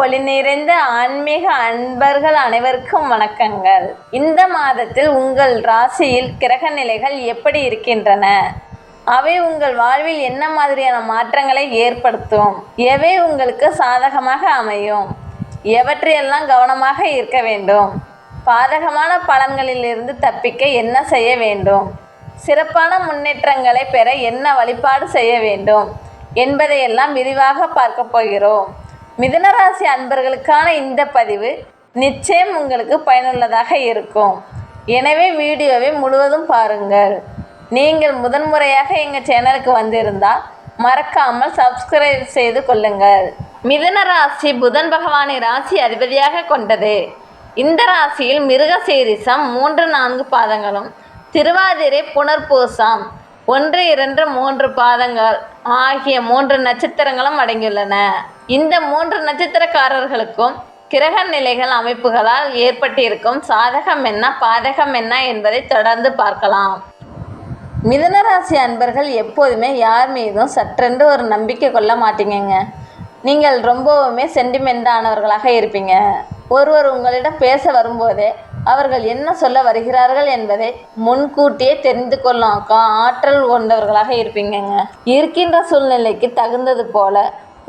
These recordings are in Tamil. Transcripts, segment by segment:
ஒளி நிறைந்த ஆன்மீக அன்பர்கள் அனைவருக்கும் வணக்கங்கள். இந்த மாதத்தில் உங்கள் ராசியில் கிரக நிலைகள் எப்படி இருக்கின்றன? அவை உங்கள் வாழ்வில் என்ன மாதிரியான மாற்றங்களை ஏற்படுத்தும்? எவை உங்களுக்கு சாதகமாக அமையும்? எவற்றையெல்லாம் கவனமாக இருக்க வேண்டும்? பாதகமான பலன்களிலிருந்து தப்பிக்க என்ன செய்ய வேண்டும்? சிறப்பான முன்னேற்றங்களை பெற என்ன வழிபாடு செய்ய வேண்டும்? என்பதையெல்லாம் விரிவாக பார்க்க போகிறோம். மிதுனராசி அன்பர்களுக்கான இந்த பதிவு நிச்சயம் உங்களுக்கு பயனுள்ளதாக இருக்கும். எனவே வீடியோவை முழுவதும் பாருங்கள். நீங்கள் முதன்முறையாக எங்கள் சேனலுக்கு வந்திருந்தால் மறக்காமல் சப்ஸ்கிரைப் செய்து கொள்ளுங்கள். மிதன ராசி புதன் பகவானை ராசி அதிபதியாக கொண்டது. இந்த ராசியில் மிருகசீரிசம் மூன்று நான்கு பாதங்களும் திருவாதிரை புனர்பூசம் ஒன்று இரண்டு மூன்று பாதங்கள் ஆகிய மூன்று நட்சத்திரங்களும் அடங்கியுள்ளன. இந்த மூன்று நட்சத்திரக்காரர்களுக்கும் கிரக நிலைகள் அமைப்புகளால் ஏற்பட்டிருக்கும் சாதகம் என்ன பாதகம் என்ன என்பதை தொடர்ந்து பார்க்கலாம். மிதுனராசி அன்பர்கள் எப்போதுமே யார் மீதும் சற்றென்று ஒரு நம்பிக்கை கொள்ள மாட்டீங்கங்க. நீங்கள் ரொம்பவுமே சென்டிமெண்டானவர்களாக இருப்பீங்க. ஒருவர் உங்களிடம் பேச வரும்போதே அவர்கள் என்ன சொல்ல வருகிறார்கள் என்பதை முன்கூட்டியே தெரிந்து கொள்ளாக்கா ஆற்றல் கொண்டவர்களாக இருப்பீங்கங்க. இருக்கின்ற சூழ்நிலைக்கு தகுந்தது போல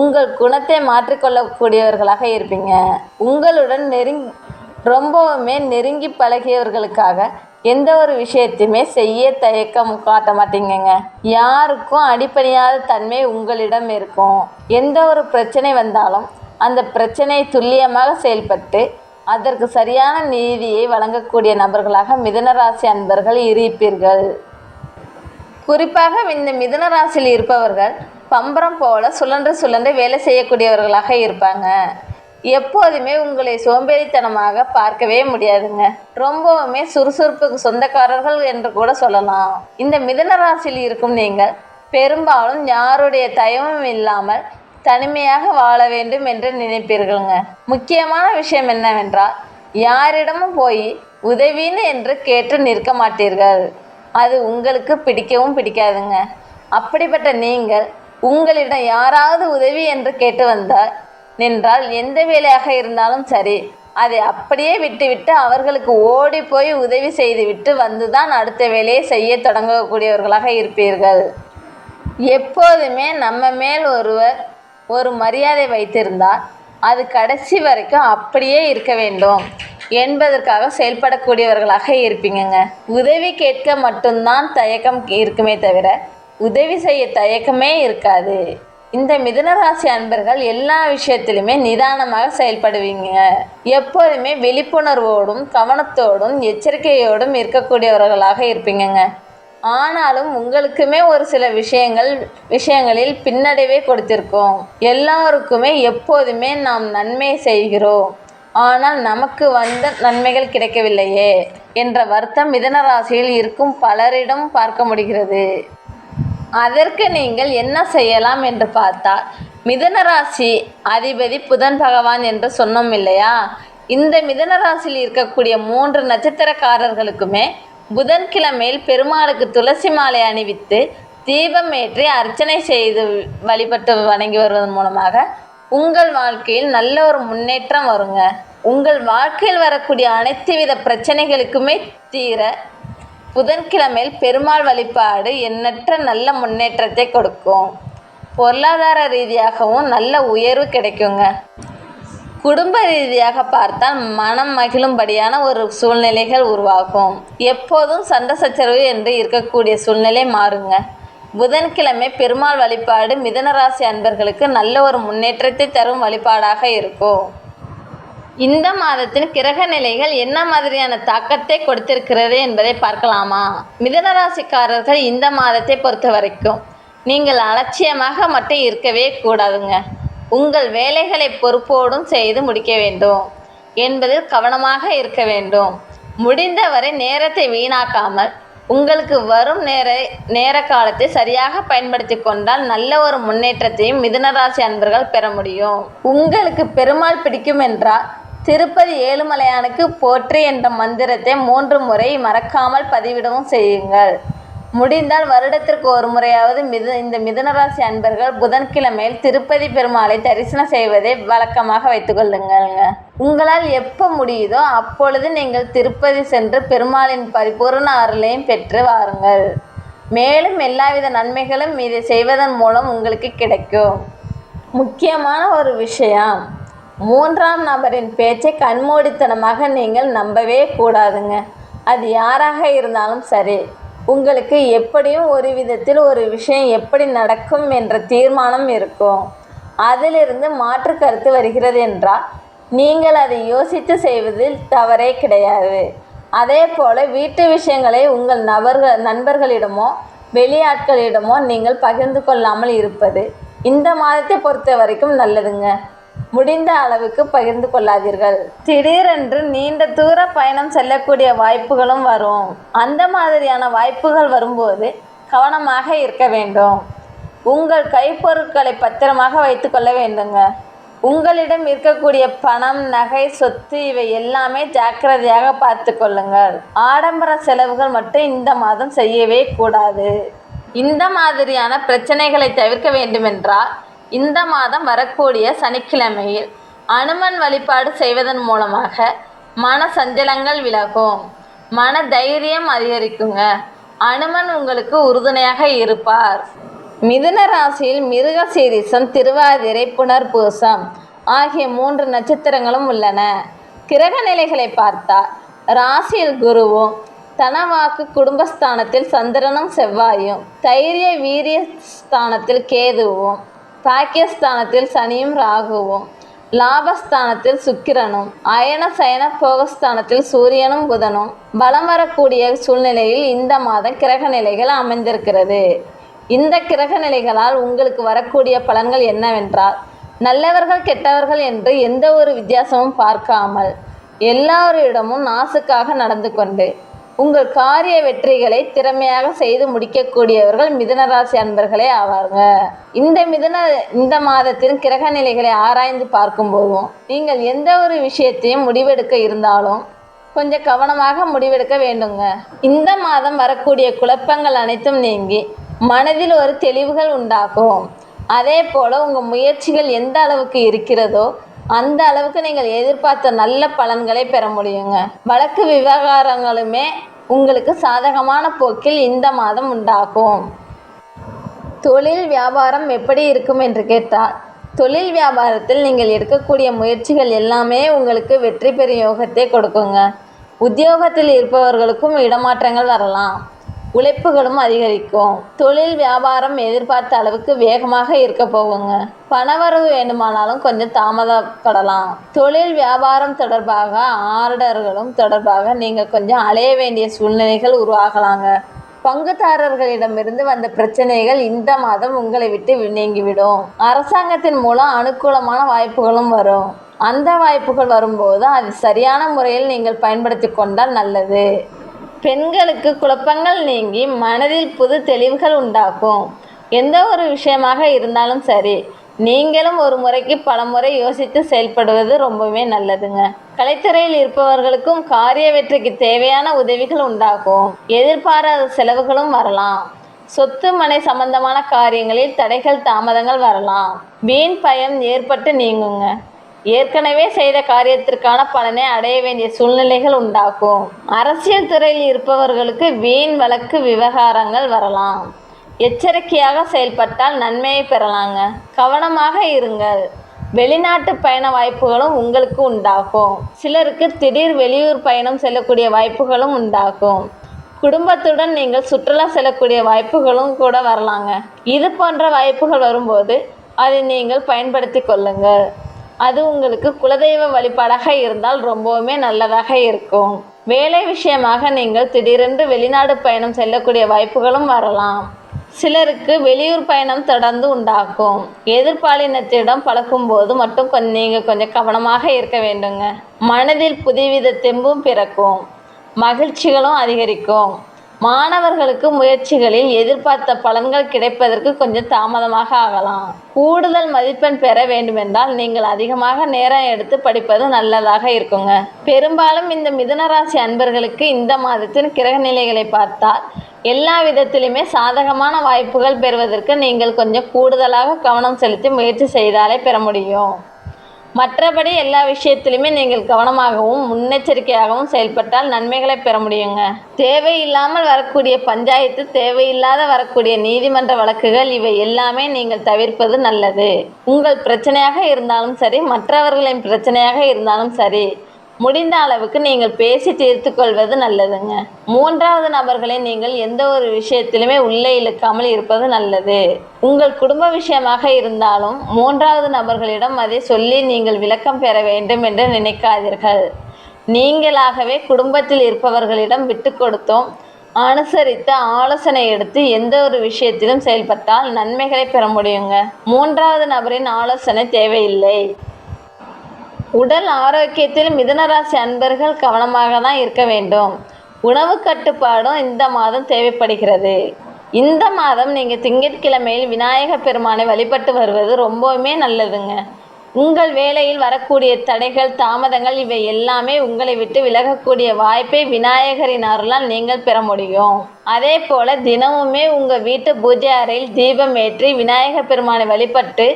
உங்கள் குணத்தை மாற்றிக்கொள்ளக்கூடியவர்களாக இருப்பீங்க. உங்களுடன் நெருங் ரொம்பவுமே நெருங்கி பழகியவர்களுக்காக எந்த ஒரு விஷயத்தையுமே செய்ய தயக்கம் காட்ட மாட்டீங்கங்க. யாருக்கும் அடிப்படையாத தன்மை உங்களிடம் இருக்கும். எந்த ஒரு பிரச்சனை வந்தாலும் அந்த பிரச்சனை துல்லியமாக செயல்பட்டு அதற்கு சரியான நீதியை வழங்கக்கூடிய நபர்களாக மிதனராசி அன்பர்கள் இருப்பீர்கள். குறிப்பாக இந்த மிதனராசியில் இருப்பவர்கள் பம்பரம் போல சுழன்று சுழன்று வேலை செய்யக்கூடியவர்களாக இருப்பாங்க. எப்போதுமே உங்களை சோம்பேறித்தனமாக பார்க்கவே முடியாதுங்க. ரொம்பவுமே சுறுசுறுப்புக்கு சொந்தக்காரர்கள் என்று கூட சொல்லலாம். இந்த மிதன ராசியில் இருக்கும் நீங்கள் பெரும்பாலும் யாருடைய தயமும் இல்லாமல் தனிமையாக வாழ வேண்டும் என்று நினைப்பீர்களுங்க. முக்கியமான விஷயம் என்னவென்றால் யாரிடமும் போய் உதவின்னு என்று கேட்டு நிற்க மாட்டீர்கள். அது உங்களுக்கு பிடிக்கவும் பிடிக்காதுங்க. அப்படிப்பட்ட நீங்கள் உங்களிடம் யாராவது உதவி என்று கேட்டு வந்தால் நின்றால் எந்த வேலையாக இருந்தாலும் சரி அதை அப்படியே விட்டுவிட்டு அவர்களுக்கு ஓடி போய் உதவி செய்துவிட்டு வந்து தான் அடுத்த வேலையை செய்ய தொடங்கக்கூடியவர்களாக இருப்பீர்கள். எப்போதுமே நம்ம மேல் ஒருவர் ஒரு மரியாதை வைத்திருந்தால் அது கடைசி வரைக்கும் அப்படியே இருக்க வேண்டும். என்பதற்காக செயல்படக்கூடியவர்களாக இருப்பீங்கங்க. உதவி கேட்க மட்டும்தான் தயக்கம் இருக்குமே தவிர உதவி செய்ய தயக்கமே இருக்காது. இந்த மிதனராசி அன்பர்கள் எல்லா விஷயத்திலுமே நிதானமாக செயல்படுவீங்க. எப்போதுமே விழிப்புணர்வோடும் கவனத்தோடும் எச்சரிக்கையோடும் இருக்கக்கூடியவர்களாக இருப்பீங்கங்க. ஆனாலும் உங்களுக்குமே ஒரு சில விஷயங்கள் விஷயங்களில் பின்னடைவே கொடுத்திருக்கோம். எல்லாருக்குமே எப்போதுமே நாம் நன்மை செய்கிறோம். ஆனால் நமக்கு வந்த நன்மைகள் கிடைக்கவில்லையே என்ற வருத்தம் மிதன ராசியில் இருக்கும் பலரிடம் பார்க்க முடிகிறது. அதற்கு நீங்கள் என்ன செய்யலாம் என்று பார்த்தால் மிதன ராசி அதிபதி புதன் பகவான் என்று சொன்னோம் இல்லையா? இந்த மிதன ராசியில் இருக்கக்கூடிய மூன்று நட்சத்திரக்காரர்களுக்குமே புதன்கிழமையில் பெருமாளுக்கு துளசி மாலை அணிவித்து தீபம் ஏற்றி அர்ச்சனை செய்து வழிபட்டு வணங்கி வருவதன் மூலமாக உங்கள் வாழ்க்கையில் நல்ல ஒரு முன்னேற்றம் வருங்க. உங்கள் வாழ்க்கையில் வரக்கூடிய அனைத்து வித பிரச்சனைகளுக்குமே தீர புதன்கிழமையில் பெருமாள் வழிபாடு எண்ணற்ற நல்ல முன்னேற்றத்தை கொடுக்கும். பொருளாதார ரீதியாகவும் நல்ல உயர்வு கிடைக்குங்க. குடும்ப ரீதியாக பார்த்தால் மனம் மகிழும்படியான ஒரு சூழ்நிலைகள் உருவாகும். எப்போதும் சண்டை சச்சரவு என்று இருக்கக்கூடிய சூழ்நிலை மாறுங்க. புதன்கிழமை பெருமாள் வழிபாடு மிதனராசி அன்பர்களுக்கு நல்ல ஒரு முன்னேற்றத்தை தரும் வழிபாடாக இருக்கும். இந்த மாதத்தின் கிரக நிலைகள் என்ன மாதிரியான தாக்கத்தை கொடுத்திருக்கிறது என்பதை பார்க்கலாமா? மிதனராசிக்காரர்கள் இந்த மாதத்தை பொறுத்த வரைக்கும் நீங்கள் அலட்சியமாக மட்டும் இருக்கவே கூடாதுங்க. உங்கள் வேலைகளை பொறுப்போடும் செய்து முடிக்க வேண்டும் என்பதில் கவனமாக இருக்க வேண்டும். முடிந்தவரை நேரத்தை வீணாக்காமல் உங்களுக்கு வரும் நேர நேர காலத்தை சரியாக பயன்படுத்தி கொண்டால் நல்ல ஒரு முன்னேற்றத்தையும் மிதுனராசி அன்பர்கள் பெற முடியும். உங்களுக்கு பெருமாள் பிடிக்கும் என்றால் திருப்பதி ஏழுமலையானுக்கு போற்றி என்ற மந்திரத்தை மூன்று முறை மறக்காமல் பதிவிடவும் செய்யுங்கள். முடிந்தால் வருடத்திற்கு ஒரு முறையாவது மிது இந்த மிதுனராசி அன்பர்கள் புதன்கிழமையில் திருப்பதி பெருமாளை தரிசனம் செய்வதை வழக்கமாக வைத்துக்கொள்ளுங்கள்ங்க உங்களால் எப்போ முடியுதோ அப்பொழுது நீங்கள் திருப்பதி சென்று பெருமாளின் பரிபூர்ண அருளையும் பெற்று வாருங்கள். மேலும் எல்லாவித நன்மைகளும் இதை செய்வதன் மூலம் உங்களுக்கு கிடைக்கும். முக்கியமான ஒரு விஷயம் மூன்றாம் நபரின் பேச்சை கண்மூடித்தனமாக நீங்கள் நம்பவே கூடாதுங்க. அது யாராக இருந்தாலும் சரி. உங்களுக்கு எப்படியும் ஒரு விதத்தில் ஒரு விஷயம் எப்படி நடக்கும் என்ற தீர்மானம் இருக்கும். அதிலிருந்து மாற்று கருத்து வருகிறது என்றால் நீங்கள் அதை யோசித்து செய்வதில் தவறே கிடையாது. அதே போல் வீட்டு விஷயங்களை உங்கள் நபர்கள் நண்பர்களிடமோ வெளியாட்களிடமோ நீங்கள் பகிர்ந்து கொள்ளாமல் இருப்பது இந்த மாதத்தை பொறுத்த வரைக்கும் நல்லதுங்க. முடிந்த அளவுக்கு பகிர்ந்து கொள்ளாதீர்கள். திடீரென்று நீண்ட தூர பயணம் செல்லக்கூடிய வாய்ப்புகளும் வரும். அந்த மாதிரியான வாய்ப்புகள் வரும்போது கவனமாக இருக்க வேண்டும். உங்கள் கைப்பொருட்களை பத்திரமாக வைத்துக்கொள்ள வேண்டுங்க. உங்களிடம் இருக்கக்கூடிய பணம் நகை சொத்து இவை எல்லாமே ஜாக்கிரதையாக பார்த்து கொள்ளுங்கள். ஆடம்பர செலவுகள் மட்டும் இந்த மாதம் செய்யவே கூடாது. இந்த மாதிரியான பிரச்சனைகளை தவிர்க்க வேண்டுமென்றால் இந்த மாதம் வரக்கூடிய சனிக்கிழமையில் அனுமன் வழிபாடு செய்வதன் மூலமாக மன சஞ்சலங்கள் விலகும். மன தைரியம் அதிகரிக்குங்க. அனுமன் உங்களுக்கு உறுதுணையாக இருப்பார். மிதுன ராசியில் மிருக சீரிசம் திருவாதிரை புனர்பூசம் ஆகிய மூன்று நட்சத்திரங்களும் உள்ளன. கிரக நிலைகளை பார்த்தால் ராசியில் குருவும் தனவாக்கு குடும்பஸ்தானத்தில் சந்திரனும் செவ்வாயும் தைரிய வீரிய ஸ்தானத்தில் கேதுவும் பாக்கியஸ்தானத்தில் சனியும் ராகுவும் லாபஸ்தானத்தில் சுக்கிரனும் அயன சயன போகஸ்தானத்தில் சூரியனும் புதனும். பலம் வரக்கூடிய சூழ்நிலையில் இந்த மாதம் கிரக நிலைகள் அமைந்திருக்கிறது. இந்த கிரக நிலைகளால் உங்களுக்கு வரக்கூடிய பலன்கள் என்னவென்றால் நல்லவர்கள் கெட்டவர்கள் என்று எந்த ஒரு வித்தியாசமும் பார்க்காமல் எல்லாரிடமும் நாசுக்காக நடந்து கொண்டு உங்கள் காரிய வெற்றிகளை திறமையாக செய்து முடிக்கக்கூடியவர்கள் மிதுனராசி அன்பர்களே ஆவாருங்க. இந்த மிதுன இந்த மாதத்தின் கிரக நிலைகளை ஆராய்ந்து பார்க்கும் போதும் நீங்கள் எந்த ஒரு விஷயத்தையும் முடிவெடுக்க இருந்தாலும் கொஞ்சம் கவனமாக முடிவெடுக்க வேண்டுங்க. இந்த மாதம் வரக்கூடிய குழப்பங்கள் அனைத்தும் நீங்கி மனதில் ஒரு தெளிவுகள் உண்டாகும். அதே போல் உங்கள் முயற்சிகள் எந்த அளவுக்கு இருக்கிறதோ அந்த அளவுக்கு நீங்கள் எதிர்பார்த்த நல்ல பலன்களை பெற முடியுங்க. வழக்கு விவகாரங்களுமே உங்களுக்கு சாதகமான போக்கில் இந்த மாதம் உண்டாகும். தொழில் வியாபாரம் எப்படி இருக்கும் என்று கேட்டால் தொழில் வியாபாரத்தில் நீங்கள் எடுக்கக்கூடிய முயற்சிகள் எல்லாமே உங்களுக்கு வெற்றி பெறும் யோகத்தை கொடுக்குங்க. உத்தியோகத்தில் இருப்பவர்களுக்கும் இடமாற்றங்கள் வரலாம். உழைப்புகளும் அதிகரிக்கும். தொழில் வியாபாரம் எதிர்பார்த்த அளவுக்கு வேகமாக இருக்க போகுங்க. பணவரவு வேண்டுமானாலும் கொஞ்சம் தாமதப்படலாம். தொழில் வியாபாரம் தொடர்பாக ஆர்டர்களும் தொடர்பாக நீங்கள் கொஞ்சம் அலைய வேண்டிய சூழ்நிலைகள் உருவாகலாங்க. பங்குதாரர்களிடமிருந்து வந்த பிரச்சனைகள் இந்த மாதம் உங்களை விட்டு நீங்கிவிடும். அரசாங்கத்தின் மூலம் அனுகூலமான வாய்ப்புகளும் வரும். அந்த வாய்ப்புகள் வரும்போது அது சரியான முறையில் நீங்கள் பயன்படுத்தி கொண்டால் நல்லது. பெண்களுக்கு குழப்பங்கள் நீங்கி மனதில் புது தெளிவுகள் உண்டாகும். எந்த ஒரு விஷயமாக இருந்தாலும் சரி நீங்களும் ஒரு முறைக்கு பல முறை யோசித்து செயல்படுவது ரொம்பவே நல்லதுங்க. கலைத்துறையில் இருப்பவர்களுக்கும் காரிய வெற்றிக்கு தேவையான உதவிகள் உண்டாகும். எதிர்பாராத செலவுகளும் வரலாம். சொத்து மனை சம்பந்தமான காரியங்களில் தடைகள் தாமதங்கள் வரலாம். வீண் பயம் ஏற்பட்டு நீங்குங்க. ஏற்கனவே செய்த காரியத்திற்கான பலனை அடைய வேண்டிய சூழ்நிலைகள் உண்டாகும். அரசியல் துறையில் இருப்பவர்களுக்கு வீண் வழக்கு விவகாரங்கள் வரலாம். எச்சரிக்கையாக செயல்பட்டால் நன்மையை பெறலாங்க. கவனமாக இருங்கள். வெளிநாட்டு பயண வாய்ப்புகளும் உங்களுக்கு உண்டாகும். சிலருக்கு திடீர் வெளியூர் பயணம் செல்லக்கூடிய வாய்ப்புகளும் உண்டாகும். குடும்பத்துடன் நீங்கள் சுற்றுலா செல்லக்கூடிய வாய்ப்புகளும் கூட வரலாங்க. இது போன்ற வாய்ப்புகள் வரும்போது அதை நீங்கள் பயன்படுத்தி கொள்ளுங்கள். அது உங்களுக்கு குலதெய்வ வழிபாடாக இருந்தால் ரொம்பவுமே நல்லதாக இருக்கும். வேலை விஷயமாக நீங்கள் திடீரென்று வெளிநாடு பயணம் செல்லக்கூடிய வாய்ப்புகளும் வரலாம். சிலருக்கு வெளியூர் பயணம் தொடர்ந்து உண்டாகும். எதிர்பாலினத்திடம் பழகும்போது மட்டும் கொஞ்சம் நீங்கள் கொஞ்சம் கவனமாக இருக்க வேண்டுங்க. மனதில் புதுவித தெம்பும் பிறக்கும். மகிழ்ச்சிகளும் அதிகரிக்கும். மாணவர்களுக்கு முயற்சிகளில் எதிர்பார்த்த பலன்கள் கிடைப்பதற்கு கொஞ்சம் தாமதமாக ஆகலாம். கூடுதல் மதிப்பெண் பெற வேண்டுமென்றால் நீங்கள் அதிகமாக நேரம் எடுத்து படிப்பது நல்லதாக இருக்குங்க. பெரும்பாலும் இந்த மிதுனராசி அன்பர்களுக்கு இந்த மாதத்தின் கிரக நிலைகளை பார்த்தால் எல்லா விதத்திலுமே சாதகமான வாய்ப்புகள் பெறுவதற்கு நீங்கள் கொஞ்சம் கூடுதலாக கவனம் செலுத்தி முயற்சி செய்தாலே பெற முடியும். மற்றபடி எல்லா விஷயத்திலுமே நீங்கள் கவனமாகவும் முன்னெச்சரிக்கையாகவும் செயல்பட்டால் நன்மைகளை பெற முடியுங்க. தேவையில்லாமல் வரக்கூடிய பஞ்சாயத்து தேவையில்லாத வரக்கூடிய நீதிமன்ற வழக்குகள் இவை எல்லாமே நீங்கள் தவிர்ப்பது நல்லது. உங்கள் பிரச்சனையாக இருந்தாலும் சரி மற்றவர்களின் பிரச்சனையாக இருந்தாலும் சரி முடிந்த அளவுக்கு நீங்கள் பேசி தீர்த்து கொள்வது நல்லதுங்க. மூன்றாவது நபர்களை நீங்கள் எந்த ஒரு விஷயத்திலுமே உள்ளே இழுக்காமல் இருப்பது நல்லது. உங்கள் குடும்ப விஷயமாக இருந்தாலும் மூன்றாவது நபர்களிடம் அதை சொல்லி நீங்கள் விளக்கம் பெற வேண்டும் என்று நினைக்காதீர்கள். நீங்களாகவே குடும்பத்தில் இருப்பவர்களிடம் விட்டு கொடுத்தோம். அனுசரித்து ஆலோசனை எடுத்து எந்த ஒரு விஷயத்திலும் செயல்பட்டால் நன்மைகளை பெற முடியுங்க. மூன்றாவது நபரின் ஆலோசனை தேவையில்லை. உடல் ஆரோக்கியத்தில் மிதனராசி அன்பர்கள் கவனமாக தான் இருக்க வேண்டும். உணவு கட்டுப்பாடும் இந்த மாதம் தேவைப்படுகிறது. இந்த மாதம் நீங்கள் திங்கட்கிழமையில் விநாயகப் பெருமானை வழிபட்டு வருவது ரொம்பவுமே நல்லதுங்க. உங்கள் வேலையில் வரக்கூடிய தடைகள் தாமதங்கள் இவை எல்லாமே உங்களை விட்டு விலகக்கூடிய வாய்ப்பை விநாயகரின் அருளால் நீங்கள் பெற முடியும். அதே போல தினமுமே உங்கள் வீட்டு பூஜை அறையில் தீபம் ஏற்றி விநாயக பெருமானை வழிபட்டு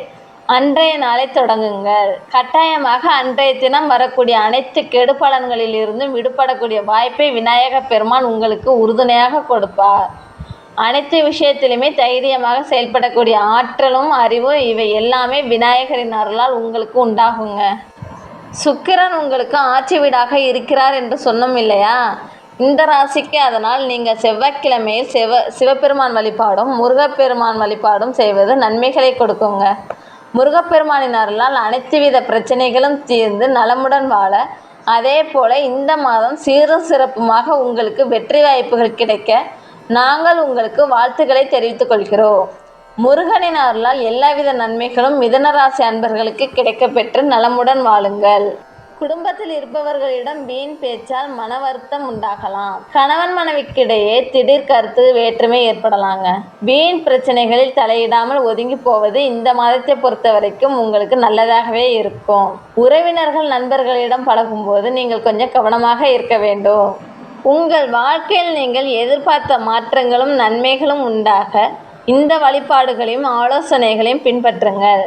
அன்றைய நாளை தொடங்குங்கள். கட்டாயமாக அன்றைய தினம் வரக்கூடிய அனைத்து கெடுபலன்களில் இருந்தும் விடுபடக்கூடிய வாய்ப்பை விநாயக பெருமான் உங்களுக்கு உறுதுணையாக கொடுப்பார். அனைத்து விஷயத்திலுமே தைரியமாக செயல்படக்கூடிய ஆற்றலும் அறிவும் இவை எல்லாமே விநாயகரின் அருளால் உங்களுக்கு உண்டாகுங்க. சுக்கிரன் உங்களுக்கு ஆட்சி வீடாக இருக்கிறார் என்று சொன்னோம் இல்லையா? இந்த ராசிக்கு அதனால் நீங்கள் செவ்வாய்க்கிழமையில் சிவ சிவபெருமான் வழிபாடும் முருகப்பெருமான் வழிபாடும் செய்வது நன்மைகளை கொடுக்குங்க. முருகப்பெருமானின் அருளால் அனைத்து வித பிரச்சனைகளும் தீர்ந்து நலமுடன் வாழ அதே போல இந்த மாதம் சீரும் சிறப்புமாக உங்களுக்கு வெற்றி வாய்ப்புகள் கிடைக்க நாங்கள் உங்களுக்கு வாழ்த்துக்களை தெரிவித்துக் கொள்கிறோம். முருகனின் அருளால் எல்லாவித நன்மைகளும் மிதனராசி அன்பர்களுக்கு கிடைக்கப்பெற்று நலமுடன் வாழுங்கள். குடும்பத்தில் இருப்பவர்களிடம் வீண் பேச்சால் மன வருத்தம் உண்டாகலாம். கணவன் மனைவிக்கிடையே திடீர் கருத்து வேற்றுமை ஏற்படலாங்க. வீண் பிரச்சனைகளில் தலையிடாமல் ஒதுங்கி போவது இந்த மாதத்தை பொறுத்த வரைக்கும் உங்களுக்கு நல்லதாகவே இருக்கும். உறவினர்கள் நண்பர்களிடம் பழகும்போது நீங்கள் கொஞ்சம் கவனமாக இருக்க வேண்டும். உங்கள் வாழ்க்கையில் நீங்கள் எதிர்பார்த்த மாற்றங்களும் நன்மைகளும் உண்டாக இந்த வழிபாடுகளையும் ஆலோசனைகளையும் பின்பற்றுங்கள்.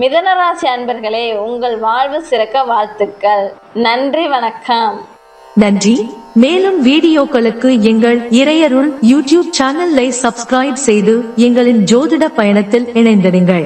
மிதனராசி அன்பர்களே உங்கள் வாழ்வு சிறக்க வாழ்த்துக்கள். நன்றி வணக்கம். நன்றி. மேலும் வீடியோக்களுக்கு எங்கள் இறையருள் யூடியூப் சேனலை சப்ஸ்கிரைப் செய்து எங்களின் ஜோதிட பயணத்தில் இணைந்திருங்கள்